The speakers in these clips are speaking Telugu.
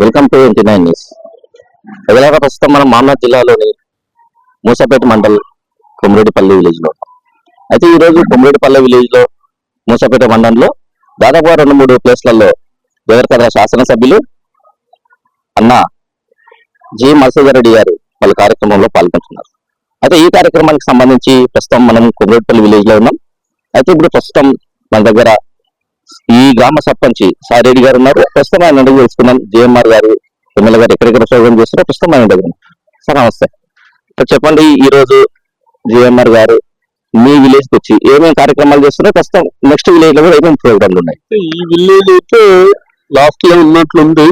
Welcome to NT nine news ఎలాగ ప్రస్తుతం మనం మామనాథ్ జిల్లాలోని మూసాపేట మండల్ కొమరేటిపల్లి విలేజ్లో అయితే ఈరోజు రోజు విలేజ్లో మూసపేట మూసాపేట మండలంలో దాదాపు రెండు మూడు ప్లేస్లలో దేవరకథ శాసనసభ్యులు అన్న జి మత్స్యధర్ రెడ్డి గారు వాళ్ళ కార్యక్రమంలో పాల్గొంటున్నారు. అయితే ఈ కార్యక్రమానికి సంబంధించి ప్రస్తుతం మనం కొమరేటిపల్లి విలేజ్లో ఉన్నాం. అయితే ఇప్పుడు ప్రస్తుతం మన దగ్గర ఈ గ్రామ సర్పంచ్ సాయిరెడ్డి గారు ఉన్నారు. ప్రస్తుతం ఆయన అడిగి తెలుసుకున్నాం జేఎంఆర్ గారు ఎమ్మెల్యే గారు ఎక్కడెక్కడ ప్రోగ్రామ్ చేస్తారో ప్రస్తుతం ఆయన దగ్గర సార్ నమస్తే. చెప్పండి ఈ రోజు జేఎంఆర్ గారు మీ విలేజ్కి వచ్చి ఏమేమి కార్యక్రమాలు చేస్తున్నారో ప్రస్తుతం నెక్స్ట్ విలేజ్లో కూడా ఏమేమి ప్రోగ్రామ్లు ఉన్నాయి? ఈ విలేజ్ అయితే లాస్ట్లో ఉన్నట్లుంది.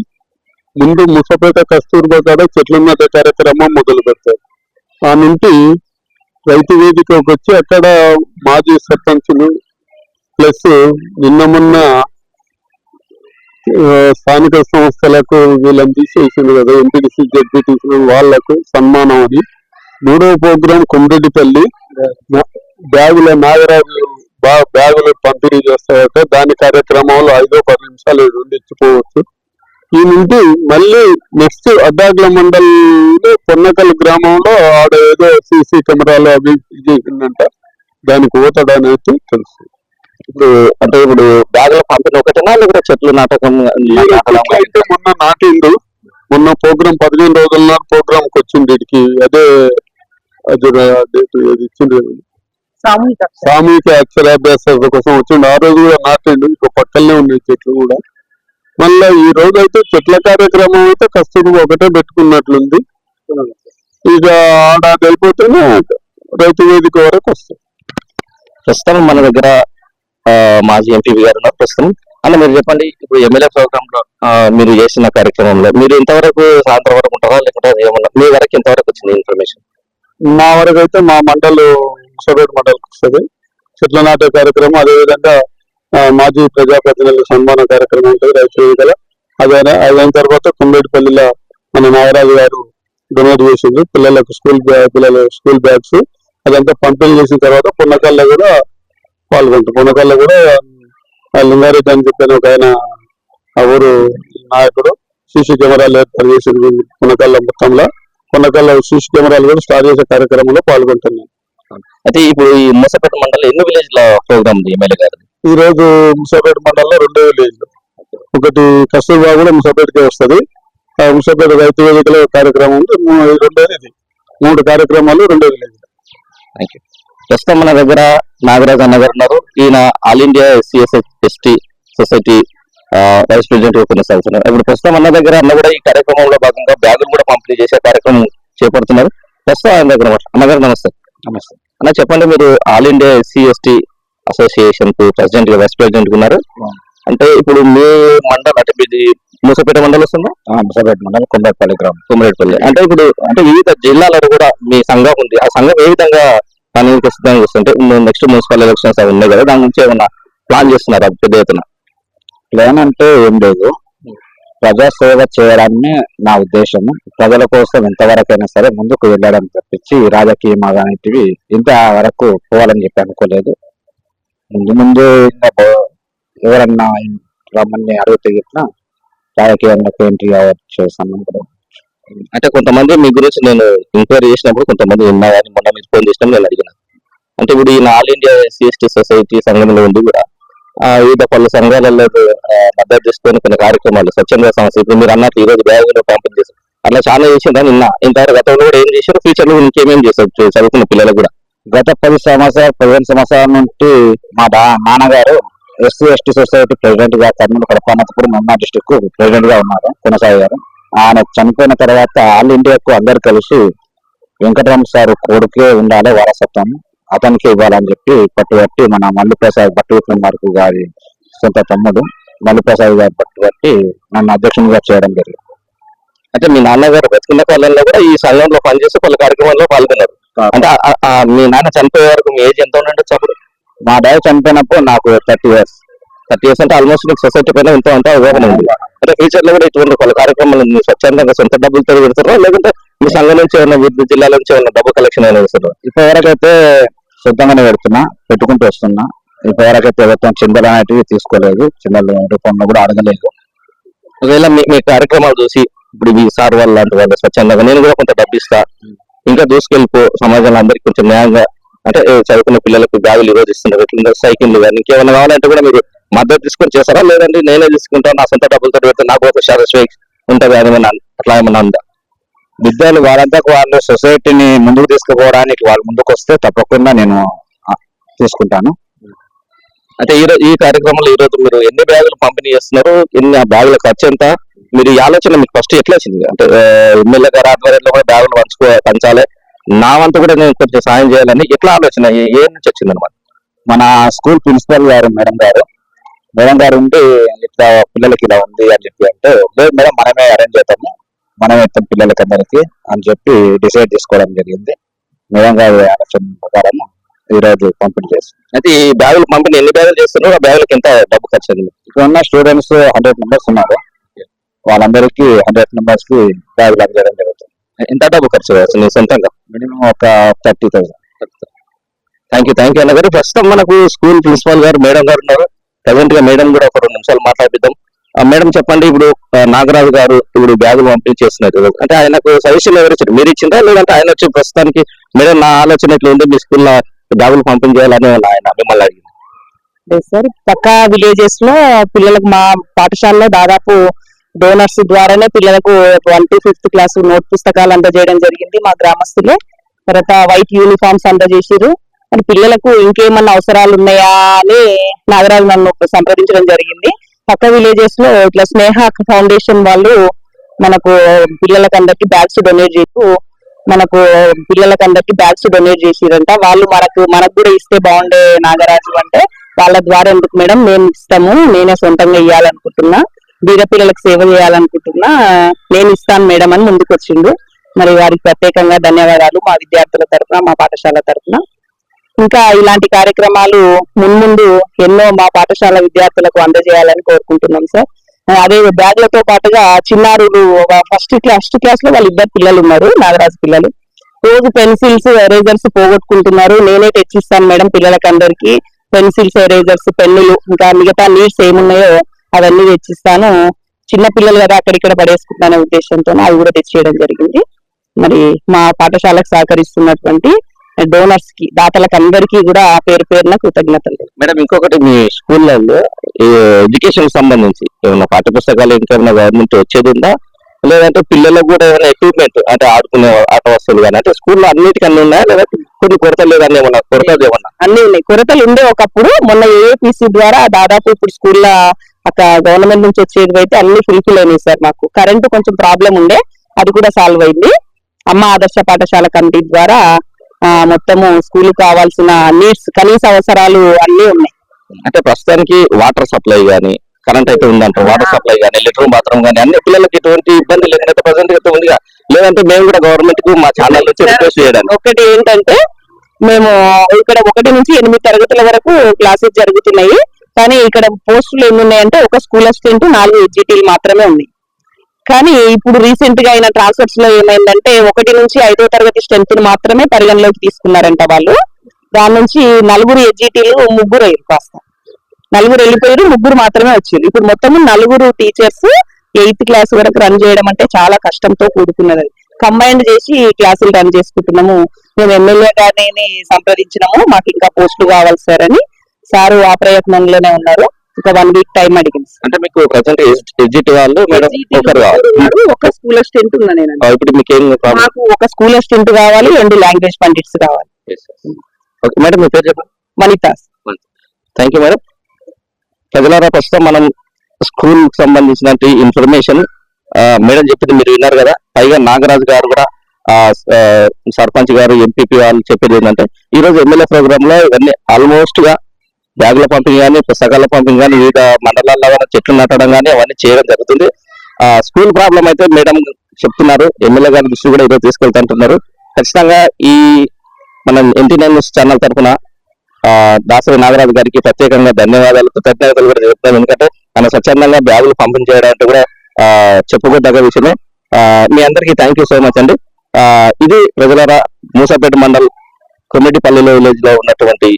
ముందు ముసపేట కస్తూర్బా కాడ చెట్లు నాటే కార్యక్రమం మొదలు పెడతారు ఆ నుండి రైతు వేదికకు వచ్చి అక్కడ మాజీ సర్పంచులు ప్లస్ నిన్న మొన్న స్థానిక సంస్థలకు వీళ్ళని తీసేసింది కదా ఎంపీటీసీ జడ్పీటీసీ వాళ్ళకు సన్మానం అని మూడవ ప్రోగ్రాం కొమరెడ్డిపల్లి బ్యాగుల నాగరాజు బా- బ్యాగులు పంపిణీ చేస్తారట దాని కార్యక్రమంలో ఐదో పది నిమిషాలు ఉండిచ్చిపోవచ్చు ఈ నుండి మళ్ళీ నెక్స్ట్ అడ్డాగ్ల మండలంలో పొన్నకల్ గ్రామంలో ఆడ ఏదో సీసీ కెమెరాలు అభివృద్ధి చేసిందంట దానికి పోతాడు అనేది తెలుసు ఇప్పుడు అంటే ఇప్పుడు బ్యాగుల పంపిణీ ఒకటేనా? లేకపోతే చెట్లు నాటకం? అయితే మొన్న నాటిండు. మొన్న ప్రోగ్రాం పదిహేను రోజుల నాటి ప్రోగ్రామ్కి వచ్చింది వీడికి అదే అది డేట్ ఏది ఇచ్చింది? సామూహిక అక్షరాభ్యాసాల కోసం వచ్చిండు. ఆ రోజు కూడా నాటిండు. ఇంకో పక్కనే ఉన్నాయి చెట్లు కూడా. మళ్ళా ఈ రోజు అయితే చెట్ల కార్యక్రమం అయితే కస్తూరి ఒకటే పెట్టుకున్నట్లుంది. ఇక ఆడ అయిపోతేనే రైతు వేదిక వరకు వస్తుంది. ప్రస్తుతం మన దగ్గర మాజీ ఎంపీ గారు ఉన్నారు ప్రస్తుతం అన్న మీరు చెప్పండి ఇప్పుడు ఎమ్మెల్యే ప్రోగ్రామ్లో మీరు చేసిన కార్యక్రమంలో మీరు ఇంతవరకు సాయంత్రం వరకు ఉంటారా లేకుంటే ఏమన్నా మీ వరకు ఇంతవరకు వచ్చింది ఇన్ఫర్మేషన్ మా వరకు అయితే మా మండలు ముసపేట మండలికి వస్తుంది చెట్ల నాటే కార్యక్రమం అదేవిధంగా మాజీ ప్రజాప్రతినిధుల సన్మాన కార్యక్రమం ఉంటుంది రైతు వేదికల అదే అదైన తర్వాత కుండేటిపల్లిలో మన నాగరాజు గారు డొనేట్ చేసింది పిల్లలకు స్కూల్ బ్యాగ్ పిల్లల స్కూల్ బ్యాగ్స్ అదంతా పంపిణీ చేసిన తర్వాత పున్నకల్లో కూడా పాల్గొంటారు పున్నకల్లో కూడా ఆ లింగారెడ్డి అని చెప్పిన ఒక ఆయన ఆ ఊరు నాయకుడు సీసీ కెమెరాలు ఏర్పాటు చేసింది పున్నకల్ల మొత్తంలో. కొన్నకల్ల సీసీ కెమెరాలు కూడా స్టార్ట్ చేసే కార్యక్రమంలో పాల్గొంటున్నాను. అయితే ఇప్పుడు ఈ మూసపేట మండలం ఎన్ని విలేజ్లో ప్రోగ్రామ్ ఎమ్మెల్యే గారు ఈ రోజు ముసాపేట మండలంలో రెండో విలేజ్. ఒకటి కస్తూర్బా కూడా ముసాపేటకే వస్తది. ఆ ముసాపేట రైతు వేదికల కార్యక్రమం ఉంది. రెండోది ఇది. మూడు కార్యక్రమాలు రెండో విలేజ్ థ్యాంక్ యూ ప్రస్తుతం మన దగ్గర నాగరాజ్ అన్న గారు ఉన్నారు. ఈయన all India SCSS ST society vice ప్రెసిడెంట్గా కొనసాగుతున్నారు ఇప్పుడు ప్రస్తుతం అన్న దగ్గర అన్న కూడా ఈ కార్యక్రమంలో భాగంగా బ్యాగులు కూడా పంపిణీ చేసే కార్యక్రమం చేపడుతున్నారు. ప్రస్తుతం ఆయన దగ్గర. అన్నగారు నమస్తే. నమస్తే. అన్న చెప్పండి మీరు ఆల్ ఇండియా ఎస్సీ ఎస్టీ అసోసియేషన్కు ప్రెసిడెంట్గా వైస్ ప్రెసిడెంట్గా ఉన్నారు. అంటే ఇప్పుడు మీ మండలం అంటే మీది మూసపేట మండలం వస్తుందా? మూసపేట మండలం కొమ్మరేపల్లి గ్రామం. కొమ్మరేపల్లి. అంటే ఇప్పుడు అంటే వివిధ జిల్లాలలో కూడా మీ సంఘం ఉంది. ఆ సంఘం ఏ విధంగా అనేది సిద్ధంగా చేస్తుంటే నెక్స్ట్ మున్సిపల్ ఎలక్షన్స్ అవి ఉన్నాయి కదా దాని నుంచి ఏమన్నా ప్లాన్ చేస్తున్నారా పెద్ద ఎత్తున? ప్లాన్ అంటే ఏం లేదు. ప్రజాసేవ చేయడాన్ని నా ఉద్దేశం. ప్రజల కోసం ఎంతవరకైనా సరే ముందుకు వెళ్ళడం తప్పించి రాజకీయం అలాంటివి ఇంత వరకు పోవాలని చెప్పి అనుకోలేదు. ముందు ముందు ఎవరన్నా రమ్మని అడిగితే గిట్ల రాజకీయంలోకి ఎంట్రీ అవ్వచ్చు అనుకోవడం అంటే కొంతమంది మీ గురించి నేను ఎంక్వైరీ చేసినప్పుడు కొంతమంది ఉన్నా కానీ మొన్న మీరు ఫోన్ చేసినప్పుడు నేను అడిగిన. అంటే ఇప్పుడు ఈ ఆల్ ఇండియా సిఎస్టీ సొసైటీ సంఘంలో ఉండి కూడా వివిధ పలు సంఘాలలో మద్దతు తీసుకొని కొన్ని కార్యక్రమాలు స్వచ్ఛంద సమస్య ఇప్పుడు మీరు అన్నట్టు ఈ రోజు బ్యాగులు పంపిణీ చేశారు. అట్లా చాలా చేసిందా నిన్న ఇంతవరకు గతంలో కూడా ఏం చేశారు? ఫ్యూచర్లో ఇంకేమేం చేశారు చదువుకున్న పిల్లలు కూడా. గత పది సంవత్సరాలు పదిహేను సంవత్సరాల నుండి మా బా నాన్నగారు ఎస్సీ ఎస్టీ సొసైటీ ప్రెసిడెంట్గా కర్నూలు కడపనప్పుడు మమ్మా డిస్టిక్ ప్రెసిడెంట్గా ఉన్నారు కొనసాగారు. ఆయన చనిపోయిన తర్వాత ఆల్ ఇండియాకు అందరు కలిసి వెంకటరామ సార్ కొడుకే ఉండాలి వారసత్వం. అతనికి ఇవ్వాలని చెప్పి పట్టుబట్టి మన మల్లిప్రసాద్ భట్టి విక్రమార్కు గారి సొంత తమ్ముడు మల్లిప్రసాద్ గారి పట్టుబట్టి నన్ను అధ్యక్షునిగా చేయడం జరిగింది. అంటే మీ నాన్నగారు బతుకున్న కాలంలో కూడా ఈ సంఘంలో పనిచేసి పలు కార్యక్రమాల్లో పాల్గొన్నారు. అంటే మీ నాన్న చనిపోయే వరకు మీ ఏజ్ ఎంత ఉండొచ్చు అప్పుడు? మా డాడీ చనిపోయినప్పుడు నాకు థర్టీ ఇయర్స్. థర్టీ ఇయర్స్ అంటే ఆల్మోస్ట్ సొసైటీ పైన ఎంతో అంత అవగాహన ఉంది. అంటే ఫ్యూచర్లో కూడా ఇటువంటి పలు కార్యక్రమాలు మీరు స్వచ్ఛందంగా సొంత డబ్బులతో పెడతారా లేకుంటే మీ సంఘం నుంచి ఏమైనా వివిధ జిల్లాల నుంచి ఏమైనా డబ్బు కలెక్షన్ అయినా చేస్తారా ఇప్పటివరకు అయితే శుద్ధంగానే పెడుతున్నా పెట్టుకుంటూ వస్తున్నా. ఇప్పటివరకు అయితే ఎవరితో చిందలు అనేటివి తీసుకోలేదు. చిందలు రూపంలో కూడా అడగలేదు. ఒకవేళ మీ మీ కార్యక్రమాలు చూసి ఇప్పుడు మీ సార్ వాళ్ళు లాంటి వాళ్ళు స్వచ్ఛందంగా నేను కూడా కొంత డబ్బు ఇస్తా. ఇంకా దూసుకెళ్ళిపో సమాజంలో అందరికి కొంచెం న్యాయంగా అంటే చదువుకున్న పిల్లలకు బ్యాగులు ఈరోజు ఇస్తున్నారు సైకిల్ కానీ ఇంకేమైనా కావాలంటే కూడా మీరు మద్దతు తీసుకొని చేస్తారా? లేదంటే నేనే తీసుకుంటా నా సొంత డబ్బులతో పెడితే నాకు ఒక సాటిస్ఫై ఉంటుంది అట్లా ఏమన్నా ఉందా? విద్యార్థులు వాళ్ళంతా వాళ్ళు సొసైటీని ముందుకు తీసుకుపోవడానికి వాళ్ళు ముందుకు వస్తే తప్పకుండా నేను తీసుకుంటాను. అంటే ఈ ఈ కార్యక్రమంలో ఈ రోజు మీరు ఎన్ని బ్యాగులు పంపిణీ చేస్తున్నారు? ఎన్ని ఆ బ్యాగుల ఖర్చు ఎంత? మీరు ఈ ఆలోచన మీకు ఫస్ట్ ఎట్లా వచ్చింది? అంటే ఎమ్మెల్యే గారి ఆధ్వర్యంలో కూడా బ్యాగులు పంచుకో పంచాలి. నా వంతు కూడా నేను కొంచెం సాయం చేయాలని ఎట్లా ఆలోచన? ఏ నుంచి వచ్చింది అనమాట మన స్కూల్ ప్రిన్సిపల్ గారు మేడం గారు మేడం గారు ఉండి ఇట్లా పిల్లలకి ఇలా ఉంది అని చెప్పి అంటే లేదు మేడం మనమే అరేంజ్ చేద్దాము. మనమే ఇస్తాం పిల్లలకి అందరికి అని చెప్పి డిసైడ్ చేసుకోవడం జరిగింది. మేడం గారి ఆలోచన ప్రకారం ఈ రోజు పంపిణీ చేస్తాం అయితే ఈ బ్యాగులు పంపిణీ ఎన్ని బ్యాగులు చేస్తున్నారు? ఆ బ్యాగులకి ఎంత డబ్బు ఖర్చు అయింది? ఇక్కడ ఉన్న స్టూడెంట్స్ హండ్రెడ్ మెంబర్స్ ఉన్నారు. వాళ్ళందరికీ హండ్రెడ్ మెంబర్స్కి బ్యాగులు అందజేయడం జరుగుతుంది. ఎంత డబ్బు ఖర్చు నీ సొంతంగా? మినిమం ఒక thirty thousand. Thank you thank you అన్న గారు. ప్రస్తుతం మనకు స్కూల్ ప్రిన్సిపాల్ గారు మేడం గారు ఉన్నారు. ప్రజెంట్గా మేడం కూడా ఒక రెండు నిమిషాలు మాట్లాడిద్దాం. ఆ, మేడం చెప్పండి ఇప్పుడు నాగరాజు గారు ఇప్పుడు బ్యాగులు పంపిణీ చేస్తున్నారు అంటే ఆయనకు సజెషన్ ఎవరు ఇచ్చారు? మీరు ఇచ్చిందా? లేదంటే ఆయన వచ్చి ప్రస్తుతానికి మేడం నా ఆలోచన ఎట్లా ఉంది మీ స్కూల్లో బ్యాగులు పంపిణీ చేయాలని ఆయన మిమ్మల్ని అడిగింది. లేదు సార్ పక్క విలేజెస్లో పిల్లలకు మా పాఠశాలలో దాదాపు డోనర్స్ ద్వారానే పిల్లలకు one to fifth class note పుస్తకాలు అందజేయడం జరిగింది మా గ్రామస్తులే. తర్వాత వైట్ యూనిఫామ్స్ అందజేసారు మరి పిల్లలకు ఇంకేమన్నా అవసరాలు ఉన్నాయా అని నాగరాజు నన్ను సంప్రదించడం జరిగింది. పక్క విలేజెస్లో ఇట్లా స్నేహ ఫౌండేషన్ వాళ్ళు మనకు పిల్లలకు అందరికి బ్యాగ్స్ డొనేట్ చేస్తూ మనకు పిల్లలకు అందరికి బ్యాగ్స్ డొనేట్ చేసిరంట. వాళ్ళు మనకు మనకు కూడా ఇస్తే బాగుండే నాగరాజు అంటే వాళ్ళ ద్వారా ఎందుకు మేడం? మేము ఇస్తాము నేనే సొంతంగా ఇవ్వాలనుకుంటున్నా బీద పిల్లలకు సేవ చేయాలనుకుంటున్నా నేను ఇస్తాను మేడం అని ముందుకు వచ్చిండు మరి వారికి ప్రత్యేకంగా ధన్యవాదాలు మా విద్యార్థుల తరఫున మా పాఠశాల తరఫున. ఇంకా ఇలాంటి కార్యక్రమాలు మున్ముందు ఎన్నో మా పాఠశాల విద్యార్థులకు అందజేయాలని కోరుకుంటున్నాం సార్. అదే బ్యాగ్లతో పాటుగా చిన్నారులు ఒక ఫస్ట్ క్లాస్ ఫస్ట్ క్లాస్లో వాళ్ళు ఇద్దరు పిల్లలు ఉన్నారు నాగరాజు పిల్లలు. రోజు పెన్సిల్స్ ఎరేజర్స్ పోగొట్టుకుంటున్నారు. నేనే తెచ్చిస్తాను మేడం పిల్లలకందరికీ పెన్సిల్స్ ఎరేజర్స్ పెన్నులు ఇంకా మిగతా నీడ్స్ ఏమున్నాయో అవన్నీ తెచ్చిస్తాను. చిన్న పిల్లలు కదా అక్కడిక్కడ పడేసుకుంటానే ఉద్దేశంతో అవి కూడా తెచ్చేయడం జరిగింది. మరి మా పాఠశాలకు సహకరిస్తున్నటువంటి డోనర్స్కి దాతలకు అందరికీ కూడా పేరు పేరున కృతజ్ఞతలు. మేడం ఇంకొకటి మీ స్కూళ్ళల్లో ఎడ్యుకేషన్ సంబంధించి ఏమైనా పాఠ్య పుస్తకాలు ఇంకేమైనా గవర్నమెంట్ వచ్చేది ఉందా? లేదంటే పిల్లలకు కూడా ఏమైనా ఎక్విప్మెంట్ అంటే ఆడుకునే ఆట వస్తువులు కానీ అంటే స్కూల్లో అన్నిటికీ అన్ని ఉన్నాయా? లేదంటే కొన్ని కొరతలు లేదని ఏమన్నా? కొరతలు ఏమన్నా? అన్ని ఉన్నాయి. కొరతలు ఉండే ఒకప్పుడు మొన్న ఏఏపీసీ ద్వారా దాదాపు ఇప్పుడు స్కూల్లో అక్కడ గవర్నమెంట్ నుంచి వచ్చేది అయితే అన్ని ఫుల్ఫిల్ అయినాయి సార్ మాకు. కరెంటు కొంచెం ప్రాబ్లం ఉండే అది కూడా సాల్వ్ అయింది. అమ్మ ఆదర్శ పాఠశాల కమిటీ ద్వారా మొత్తము స్కూల్ కావాల్సిన నీడ్స్ కనీస అవసరాలు అన్ని ఉన్నాయి. అంటే ప్రస్తుతానికి వాటర్ సప్లై గానీ కరెంట్ అయితే ఉందంట వాటర్ సప్లై గానీ లెటర్ బాత్రూమ్ గానీ అన్ని పిల్లలకి ఎటువంటి ఇబ్బంది లేకపోతే ప్రజెంట్ అయితే ఉందిగా. లేదంటే మేము కూడా గవర్నమెంట్కు మా ఛానల్ నుంచి రిక్వెస్ట్ చేయడానికి. ఒకటి ఏంటంటే మేము ఇక్కడ ఒకటి నుంచి ఎనిమిది తరగతుల వరకు క్లాసెస్ జరుగుతున్నాయి. కానీ ఇక్కడ పోస్టులు ఎన్ని ఉన్నాయంటే ఒక స్కూల్ అసిస్టెంట్ నాలుగు ఎగ్జిటీలు మాత్రమే ఉన్నాయి. కానీ ఇప్పుడు రీసెంట్గా అయిన ట్రాన్స్ఫర్స్లో ఏమైందంటే ఒకటి నుంచి ఐదో తరగతి స్ట్రెంత్ మాత్రమే పరిగణలోకి తీసుకున్నారంట వాళ్ళు. దాని నుంచి నలుగురు ఎడ్జిటీలు ముగ్గురు అయ్యారు నలుగురు వెళ్ళిపోయారు ముగ్గురు మాత్రమే వచ్చారు. ఇప్పుడు మొత్తం నలుగురు టీచర్స్ ఎయిత్ క్లాస్ వరకు రన్ చేయడం అంటే చాలా కష్టంతో కూడుకున్నది. కంబైన్డ్ చేసి క్లాసులు రన్ చేసుకుంటున్నాము. మేము ఎమ్మెల్యే గారిని సంప్రదించినాము. మాకు ఇంకా పోస్టులు కావాలి సార్ అని. సారు ఆ ప్రయత్నంలోనే ఉన్నారు. ఒక వన్ వీక్ టైం అడిగింది అంటే మీకు ప్రజెంట్ ఎగ్జిట్ వాళ్ళు మేడం ఒకరు ఒక స్కూల్ అసిస్టెంట్ ఉన్నా నేను ఆ, ఇప్పుడు మీకు ఏం మాకు ఒక స్కూల్ అసిస్టెంట్ కావాలి రెండు లాంగ్వేజ్ పండిట్స్ కావాలి. ఓకే మేడం మీ పేరు చెప్పండి. Thank you madam. ప్రజలారా ప్రస్తుతం మనం స్కూల్ సంబంధించిన ఇన్ఫర్మేషన్ మేడం చెప్పింది మీరు విన్నారు కదా. పైగా నాగరాజు గారు కూడా సర్పంచ్ గారు ఎంపీపీ వాళ్ళు చెప్పేది ఏంటంటే ఈ రోజు ఎమ్మెల్యే ప్రోగ్రామ్లో ఇవన్నీ ఆల్మోస్ట్గా బ్యాగుల పంపింగ్ కానీ పుస్తకాల పంపింగ్ కానీ వివిధ మండలాల్లో కానీ చెట్లు నాటడం కానీ అవన్నీ చేయడం జరుగుతుంది. ఆ స్కూల్ ప్రాబ్లం అయితే మేడం చెప్తున్నారు. ఎమ్మెల్యే గారి దృష్టి కూడా ఈరోజు తీసుకెళ్తుంటున్నారు. ఖచ్చితంగా ఈ మన ఎన్టీ నైన్ న్యూస్ ఛానల్ తరఫున దాసరి నాగరాజు గారికి ప్రత్యేకంగా ధన్యవాదాలు కృతజ్ఞతలు కూడా చెప్తాను ఎందుకంటే మన స్వచ్ఛందంగా బ్యాగులు పంపిణీ చేయడం అంటే కూడా చెప్పుకోదగ్గ విషయమే. మీ అందరికీ థ్యాంక్ యూ సో మచ్ అండి. ఇది ప్రజలరా మూసాపేట మండల్ కొమ్మిడిపల్లిలో విలేజ్లో ఉన్నటువంటి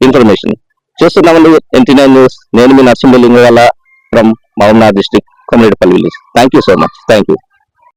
ఇన్ఫర్మేషన్ చూస్తున్నామండి. NT nine news. నేను మీ నర్సింహలింగ వల్ల from మహమ్నాథ్ district Komaretipalli village thank you so much thank you